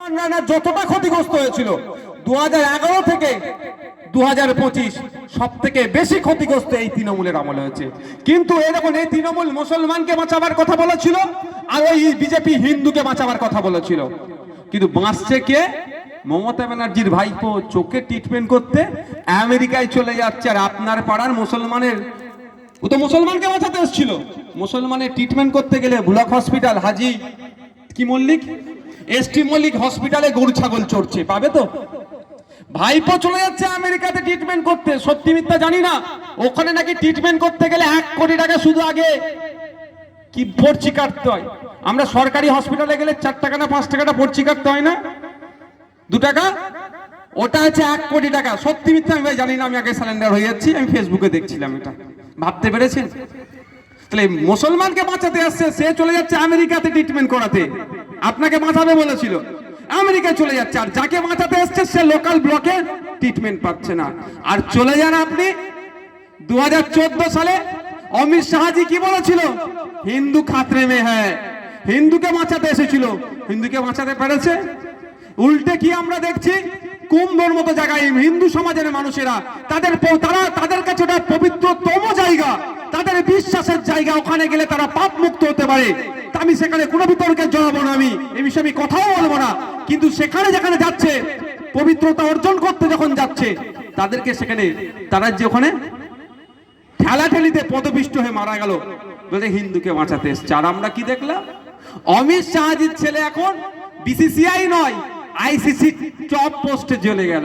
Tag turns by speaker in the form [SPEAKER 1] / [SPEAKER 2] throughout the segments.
[SPEAKER 1] মুসলমানরা যতটা ক্ষতিগ্রস্ত হয়েছিল দু হাজার এগারো থেকে দু সব থেকে বেশি ক্ষতিগ্রস্ত এই তৃণমূলের আমলে হয়েছে। কিন্তু দেখুন, এই তৃণমূল মুসলমানকে বাঁচাবার কথা বলেছিল আর ওই বিজেপি হিন্দুকে বাঁচাবার কথা বলেছিল। কিন্তু বাঁচছে কে? মমতা ব্যানার্জির ভাইপো চোখে ট্রিটমেন্ট করতে আমেরিকায় চলে যাচ্ছে আর আপনার পাড়ার মুসলমানের ও তো মুসলমানকে বাঁচাতে এসেছিল। মুসলমানের ট্রিটমেন্ট করতে গেলে ব্লক হসপিটাল হাজি কি মল্লিক? এসটি মল্লিক হসপিটালে গরু ছাগল চড়ছে, পাবে তো? ভাইপো চলে যাচ্ছে আমেরিকাতে ট্রিটমেন্ট করতে, সত্যি মিথ্যা জানি না। ওখানে নাকি ট্রিটমেন্ট করতে গেলে এক কোটি টাকা শুধু আগে। কি পড়ছি কাটতে হয়? আমরা সরকারি হসপিটালে গেলে চার টাকা না পাঁচ টাকাটা পড়ছি কাটতে হয় না? দু টাকা? ওটা হচ্ছে এক কোটি টাকা। সত্যি মিথ্যা আমি ভাই জানি না, আমি আগে স্যালেন্ডার হয়ে যাচ্ছি, আমি ফেসবুকে দেখছিলাম এটা। ভাবতে পেরেছেন? তাহলে মুসলমানকে বাঁচাতে আসছে, সে চলে যাচ্ছে আমেরিকাতে ট্রিটমেন্ট করাতে। আপনাকে বাঁচাবে বলেছিল। আমেরিকায় চলে যাচ্ছে, আর যাকে বাঁচাতে আসছে সে লোকাল ব্লকে ট্রিটমেন্ট পাচ্ছে না। আর চলে যান আপনি দু হাজার চোদ্দ সালে অমিত শাহজি কি বলেছিল? হিন্দু খাতরে মে হ্যাঁ হিন্দুকে বাঁচাতে এসেছিল। হিন্দুকে বাঁচাতে পেরেছে। উল্টে কি আমরা দেখছি? কুম্ভর মতো জায়গায় হিন্দু সমাজের মানুষেরা, তাদের তারা তাদের কাছে ওটা পবিত্রতম জায়গা। তাদের বিশ্বাসের জায়গা, ওখানে গেলে তারা পাপ মুক্ত হতে পারে। আমি সেখানে কোনো বিতর্কে জড়াবো না, আমি এ বিষয়ে আমি কথাও বলব না। কিন্তু সেখানে যেখানে যাচ্ছে, পবিত্রতা অর্জন করতে যখন যাচ্ছে, তাদেরকে সেখানে, তারা যে ওখানে ঠেলাঠেলিতে পদপিষ্ট হয়ে মারা গেল বলে হিন্দুকে বাঁচাতে এসছে। আর আমরা কি দেখলাম? অমিত শাহজির ছেলে এখন বিসিসিআই নয় আইসিসি টপ পোস্টে চলে গেল।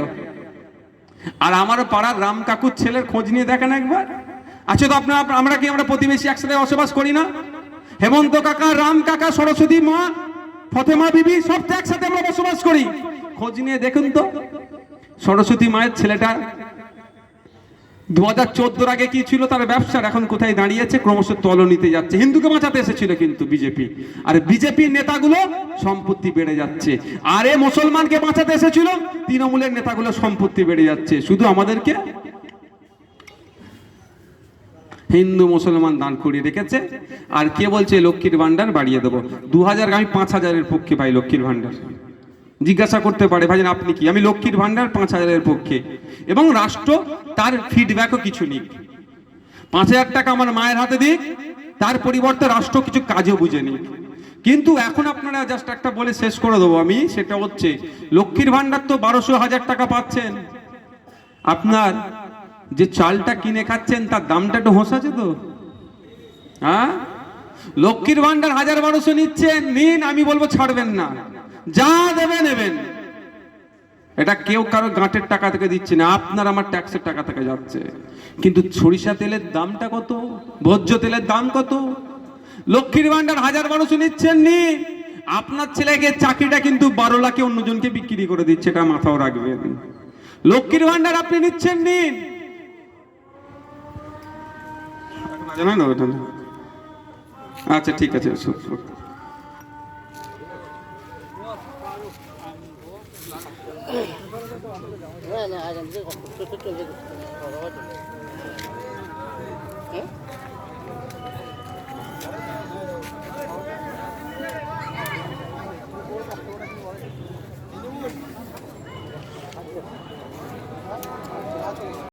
[SPEAKER 1] আর আমার পাড়ার রাম কাকুর ছেলের খোঁজ নিয়ে দেখেন একবার। আচ্ছা তো আপনার, আমরা কি আমরা প্রতিবেশী একসাথে বসবাস করি না? হেমন্ত কাকা, রাম কাকা, সরস্বতী মা, ফতেমা বিবি সব তো একসাথে আমরা বসবাস করি। খোঁজ নিয়ে দেখুন তো, সরস্বতী মায়ের ছেলেটা। দু হাজার চোদ্দোর আগে কি ছিল? তার ব্যবসার এখন কোথায় দাঁড়িয়েছে? ক্রমশ তলনিতে যাচ্ছে। হিন্দুকে বাঁচাতে এসেছিল কিন্তু বিজেপি। আর বিজেপির নেতাগুলো সম্পত্তি বেড়ে যাচ্ছে। আর মুসলমানকে বাঁচাতে এসেছিল, তৃণমূলের নেতাগুলো সম্পত্তি বেড়ে যাচ্ছে। শুধু আমাদেরকে? হিন্দু মুসলমান দান করিয়ে রেখেছে। আর কে বলছে লক্ষ্মীর ভান্ডার বাড়িয়ে দেবো? দু হাজার আমি পাঁচ হাজারের পক্ষে পাই লক্ষ্মীর ভান্ডার জিজ্ঞাসা করতে পারে ভাই আপনি কি? আমি লক্ষ্মীর ভান্ডার পাঁচ হাজারের পক্ষে। এবং রাষ্ট্র তার ফিডব্যাকও কিছু নিক। পাঁচ হাজার টাকা আমার মায়ের হাতে দিক, তার পরিবর্তে রাষ্ট্র কিছু কাজও বুঝে নিক। কিন্তু এখন আপনারা জাস্ট একটা বলে শেষ করে দেবো আমি, সেটা হচ্ছে, লক্ষ্মীর ভান্ডার তো বারোশো হাজার টাকা পাচ্ছেন। আপনার যে চালটা কিনে খাচ্ছেন, তার দামটা একটু হোঁসাছে তো? হ্যাঁ? লক্ষ্মীর ভান্ডার হাজার বারোশো নিচ্ছেন, নিন, আমি বলব ছাড়বেন না। যা দেবে নেবেন। এটা কেউ কারও গাঁটের টাকা থেকে দিচ্ছে না, আপনার আমার ট্যাক্সের টাকা থেকে যাচ্ছে। কিন্তু সরিষা তেলের দামটা কত? ভোজ্য তেলের দাম কত? লক্ষ্মীর ভান্ডার হাজার বারোশো নিচ্ছেন নি আপনার ছেলেকে চাকরিটা কিন্তু বারো লাখে অন্যজনকে বিক্রি করে দিচ্ছে, এটা মাথাও রাখবেন। লক্ষ্মীর ভান্ডার আপনি নিচ্ছেন, নিন। জানা না ওটা আচ্ছা ঠিক আছে সব।
[SPEAKER 2] না না চলে